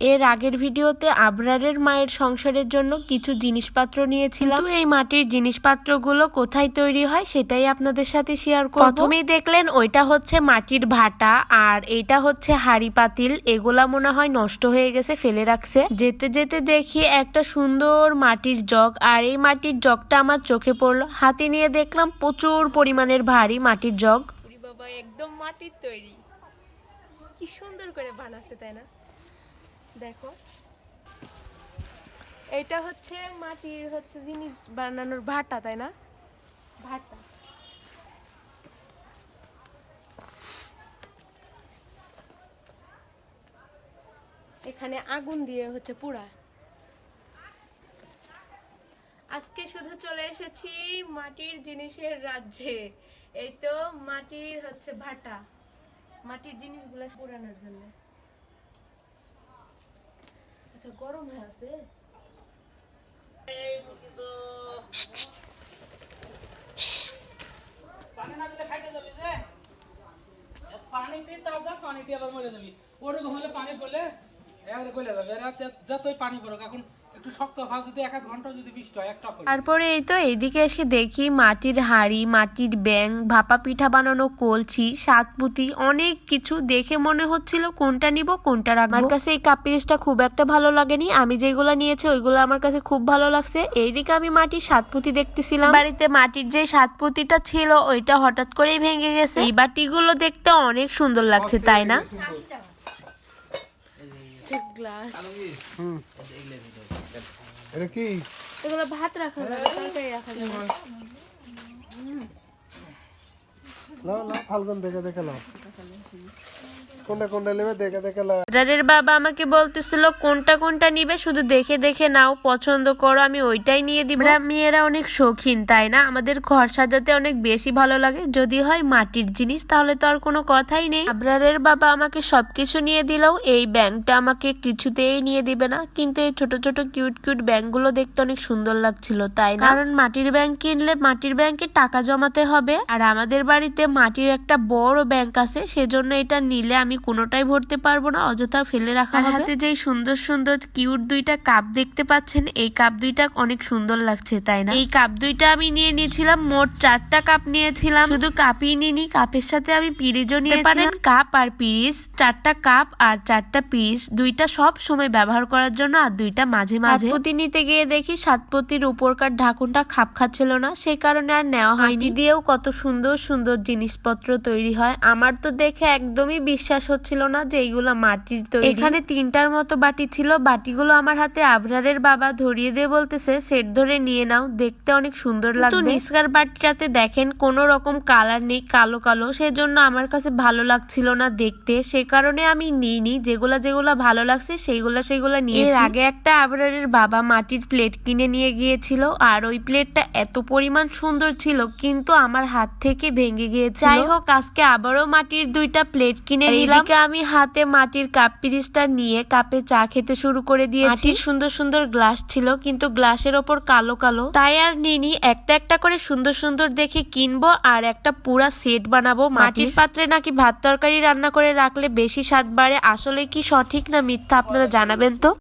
এর আগের ভিডিওতে আবরারের মায়ের সংসারের জন্য কিছু জিনিসপত্র নিয়েছিলাম। এই মাটির জিনিসপত্রগুলো কোথায় তৈরি হয় সেটাই আপনাদের সাথে শেয়ার করব। প্রথমেই দেখলেন ওইটা হচ্ছে মাটির ভাটা আর এটা হচ্ছে হাড়ি পাতিল। এগুলা মনে হয় নষ্ট হয়ে গেছে ফেলে রাখছে। যেতে যেতে দেখি একটা সুন্দর মাটির জগ আর এই মাটির জগটা আমার চোখে পড়ল। হাতে নিয়ে দেখলাম প্রচুর পরিমাণের ভারী মাটির জগ। বাবা একদম মাটির তৈরি। কি সুন্দর করে বানাচ্ছে তাই না? দেখো। এটা হচ্ছে মাটির হচ্ছে জিনিস বানানোর ভাটা তাই না? ভাটা। এখানে আগুন দিয়ে হচ্ছে পুরা আজকে শুধু চলে এসেছি মাটির জিনিসের রাজ্যে। এই তো মাটির হচ্ছে ভাটা। মাটির জিনিসগুলো পুরানোর জন্য। আচ্ছা গরম হয়ে আছে। পানি না দিলে খাইতে যাবি যে। পানিতে তাজা পানিতে আবার মরে যাবি। ওরকম হলে পানি পড়লে এবারে গলে যাবে। এরা যতই পানি পড়ুক এখন একটু শক্ত ভাব যদি এক আধ ঘণ্টা যদি বৃষ্টি হয় একটা তারপরে এই তো এইদিকে এসে দেখি মাটির হাড়ি মাটির ব্যাং ভাপা পিঠা বানানো কলছি সাতপুতি অনেক কিছু দেখে মনে হচ্ছিল কোনটা নিব কোনটা রাখব। আমার কাছে এই কাপ পিরিচটা খুব একটা ভালো লাগেনি। আমি যেগুলো নিয়েছি ওইগুলো আমার কাছে খুব ভালো লাগছে। এইদিকে আমি মাটির সাতপুতি দেখতেছিলাম। বাড়িতে মাটির যে সাতপুতিটা ছিল ওইটা হঠাৎ করেই ভেঙে গেছে। এই বাটিগুলো দেখতে অনেক সুন্দর লাগছে তাই না? গ্লাস এটা কি? এগুলো ভাত রাখা যাবে তরকারি রাখা যাবে। লাও লাও ফাল্গুন দেখে দেখে লাও কোনটা কোনটা নেবে দেখে দেখে লাও বাবা আমাকে বলতেছিল কোনটা কোনটা নিবে? শুধু দেখে দেখে নাও পছন্দ করো আমি ওইটাই নিয়ে দিব। মেয়েরা অনেক শৌখিন তাই না? আমাদের ঘর সাজাতে অনেক বেশি ভালো লাগে। যদি হয় মাটির জিনিস তাহলে তো আর কোনো কথাই নেই। আবরারের বাবা আমাকে সবকিছু নিয়ে দিলেও এই ব্যাংকটা আমাকে কিছুতেই নিয়ে দিবে না। কিন্তু এই ছোট ছোট কিউট কিউট ব্যাংকগুলো দেখতে অনেক সুন্দর লাগছিল তাই না? কারণ মাটির ব্যাংক কিনলে মাটির ব্যাংকে টাকা জমাতে হবে। আর আমাদের বাড়িতে মাটির একটা বড় ব্যাংক আছে সেজন্য এটা নিলে আমি কোনোটাই ভরতে পারব না অযথা ফেলে রাখা হবে। হাতে যেই সুন্দর সুন্দর কিউট দুইটা কাপ দেখতে পাচ্ছেন এই কাপ দুইটা অনেক সুন্দর লাগছে তাই না? এই কাপ দুইটা আমি নিয়ে নিয়েছিলাম মোট চারটা কাপ নিয়েছিলাম। শুধু কাপই নিনি কাপের সাথে আমি পিরিজও নিয়েছিলাম। কাপ আর পিরিজ চারটা কাপ আর চারটা পিরিজ দুইটা সব সময় ব্যবহার করার জন্য আর দুইটা মাঝে মাঝে। সাতপতি নিতে গিয়ে দেখি সাতপতির উপরকার ঢাকুনটা খাপ খাচ্ছিল না সেই কারণে আর নেওয়া হয়নি। দিয়েও কত সুন্দর সুন্দর জিনিসপত্র তৈরি হয় আমার তো দেখে একদমই বিশ্বাস হচ্ছিল না যে এইগুলা মাটির তৈরি। এখানে তিনটার মতো বাটি ছিল। বাটিগুলো আমার হাতে আবরারের বাবা ধরিয়ে দিয়ে বলতেছে সেট ধরে নিয়ে নাও দেখতে অনেক সুন্দর লাগবে। নিস্কার বাটিটাতে দেখেন কোনো রকম কালার নেই কালো কালো। সেজন্য আমার কাছে ভালো লাগছিল না দেখতে। সে কারণে আমি নিইনি। যেগুলা যেগুলা ভালো লাগছে সেইগুলা সেইগুলা নিয়ে এর আগে একটা আবরারের বাবা মাটির প্লেট কিনে নিয়ে গিয়েছিল আর ওই প্লেটটা এত পরিমাণ সুন্দর ছিল কিন্তু আমার হাত থেকে ভেঙে গিয়েছে যাই হোক আজকে আবারও মাটির দুইটা প্লেট কিনে নিলাম। এদিকে আমি হাতে মাটির কাপ পিরিসটা নিয়ে কাপে চা খেতে শুরু করে দিয়েছি। মাটির সুন্দর সুন্দর গ্লাস ছিল কিন্তু গ্লাসের ওপর কালো কালো। তাই আর নিনি একটা একটা করে সুন্দর সুন্দর দেখে কিনবো আর একটা পুরা সেট বানাবো। মাটির পাত্রে নাকি ভাত তরকারি রান্না করে রাখলে বেশি স্বাদ বাড়ে আসলে কি সঠিক না মিথ্যা আপনারা জানাবেন তো?